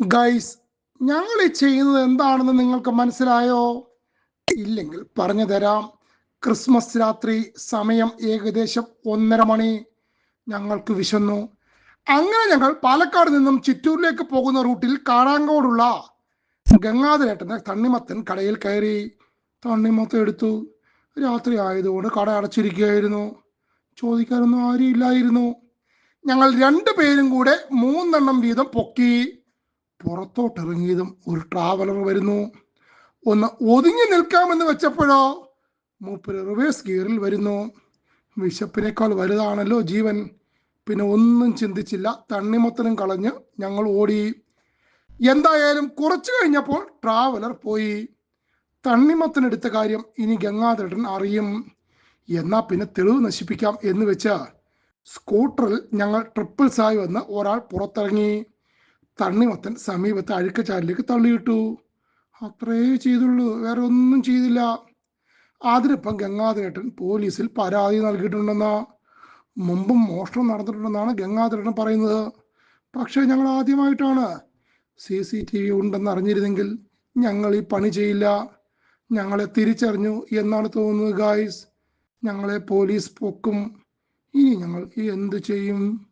Guys ഞങ്ങൾ ഈ ചെയ്യുന്നത് എന്താണെന്ന് നിങ്ങൾക്ക് മനസ്സിലായോ? ഇല്ലെങ്കിൽ പറഞ്ഞു തരാം. ക്രിസ്മസ് രാത്രി സമയം ഏകദേശം ഒന്നര മണി. ഞങ്ങൾക്ക് വിശന്നു. അങ്ങനെ ഞങ്ങൾ പാലക്കാട് നിന്നും ചിറ്റൂരിലേക്ക് പോകുന്ന റൂട്ടിൽ കാടാങ്കോടുള്ള ഗംഗാധരേട്ടന്റെ തണ്ണിമത്തൻ കടയിൽ കയറി തണ്ണിമത്തൻ എടുത്തു. രാത്രി ആയതുകൊണ്ട് കട അടച്ചിരിക്കുകയായിരുന്നു. ചോദിക്കാനൊന്നും ആരും ഇല്ലായിരുന്നു ഞങ്ങൾ രണ്ടു പേരും കൂടെ മൂന്നെണ്ണം വീതം പൊക്കി. പുറത്തോട്ടിറങ്ങിയതും ഒരു ട്രാവലർ വരുന്നു. ഒന്ന് ഒതുങ്ങി നിൽക്കാമെന്ന് വെച്ചപ്പോഴോ മൂപ്പര് റിവേഴ്സ് ഗിയറിൽ വരുന്നു. വിശപ്പിനേക്കാൾ വലുതാണല്ലോ ജീവൻ. പിന്നെ ഒന്നും ചിന്തിച്ചില്ല. തണ്ണിമത്തനും കളഞ്ഞ് ഞങ്ങൾ ഓടി. എന്തായാലും കുറച്ചു കഴിഞ്ഞപ്പോൾ ട്രാവലർ പോയി. തണ്ണിമത്തനെടുത്ത കാര്യം ഇനി ഗംഗാധരൻ അറിയും. എന്നാ പിന്നെ തെളിവ് നശിപ്പിക്കാം എന്ന് വെച്ച് സ്കൂട്ടറിൽ ഞങ്ങൾ ട്രിപ്പിൾസായി വന്ന് ഒരാൾ പുറത്തിറങ്ങി. തണ്ണിമത്തൻ സമീപത്തെ അഴുക്കച്ചാലിലേക്ക് തള്ളിയിട്ടു. അത്രേ ചെയ്തുള്ളൂ. വേറെ ഒന്നും ചെയ്തില്ല. അതിനിപ്പം ഗംഗാധരേട്ടൻ പോലീസിൽ പരാതി നൽകിയിട്ടുണ്ടെന്നാ. മുമ്പും മോഷണം നടന്നിട്ടുണ്ടെന്നാണ് ഗംഗാധരേട്ടൻ പറയുന്നത്. പക്ഷേ ഞങ്ങൾ ആദ്യമായിട്ടാണ് സി സി ടി വി ഉണ്ടെന്ന് അറിഞ്ഞിരുന്നെങ്കിൽ ഞങ്ങൾ ഈ പണി ചെയ്യില്ല. ഞങ്ങളെ തിരിച്ചറിഞ്ഞു എന്നാണ് തോന്നുന്നത് ഗായ്സ്. ഞങ്ങളെ പോലീസ് പൊക്കും. ഇനി ഞങ്ങൾ എന്ത് ചെയ്യും?